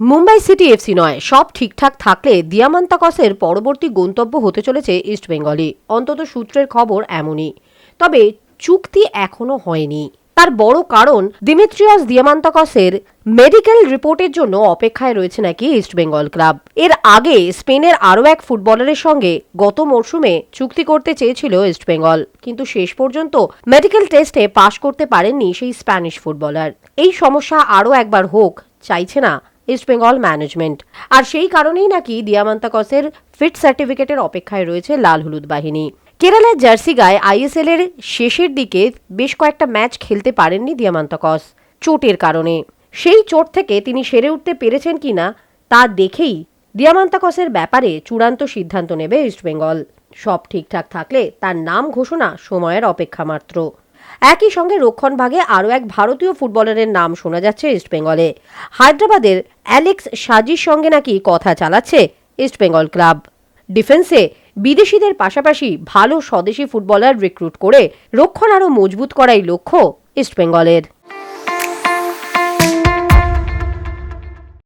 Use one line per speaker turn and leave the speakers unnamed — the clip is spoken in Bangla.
মুম্বাই সিটি এফসি নয়, সব ঠিকঠাক থাকলে দিয়ামান্তাকসের পরবর্তী গন্তব্য হতে চলেছে ইস্টবেঙ্গলই অন্তত সূত্রের খবর এমনই। তবে চুক্তি এখনও হয়নি। তার বড় কারণ, দিমিত্রিয়স দিয়ামান্তাকসের মেডিকেল রিপোর্টের জন্য অপেক্ষায় রয়েছে নাকি ইস্টবেঙ্গল ক্লাব। এর আগে স্পেনের আরও এক ফুটবলারের সঙ্গে গত মরশুমে চুক্তি করতে চেয়েছিল ইস্টবেঙ্গল কিন্তু শেষ পর্যন্ত মেডিকেল টেস্টে পাশ করতে পারেননি সেই স্প্যানিশ ফুটবলার। এই সমস্যা আরও একবার হোক, চাইছে না ইস্টবেঙ্গল ম্যানেজমেন্ট আর সেই কারণেই নাকি দিয়ামান্তাকসের ফিট সার্টিফিকেটের অপেক্ষায় রয়েছে লাল হলুদ বাহিনী। কেরালার জার্সি গায়ে আইএসএল এর শেষের দিকে বেশ কয়েকটা ম্যাচ খেলতে পারেননি দিয়ামান্তাকস চোটের কারণে। সেই চোট থেকে তিনি সেরে উঠতে পেরেছেন কিনা তা দেখেই দিয়ামান্তাকসের ব্যাপারে চূড়ান্ত সিদ্ধান্ত নেবে ইস্টবেঙ্গল সব ঠিকঠাক থাকলে তার নাম ঘোষণা সময়ের অপেক্ষা মাত্র। একই সঙ্গে রক্ষণভাগে আরও এক ভারতীয় ফুটবলারের নাম শোনা যাচ্ছে ইস্টবেঙ্গলে হায়দ্রাবাদের অ্যালেক্স সাজির সঙ্গে নাকি কথা চালাচ্ছে ইস্টবেঙ্গল ক্লাব। ডিফেন্সে বিদেশিদের পাশাপাশি ভালো স্বদেশি ফুটবলার রিক্রুট করে রক্ষণ আরও মজবুত করাই লক্ষ্য ইস্টবেঙ্গলের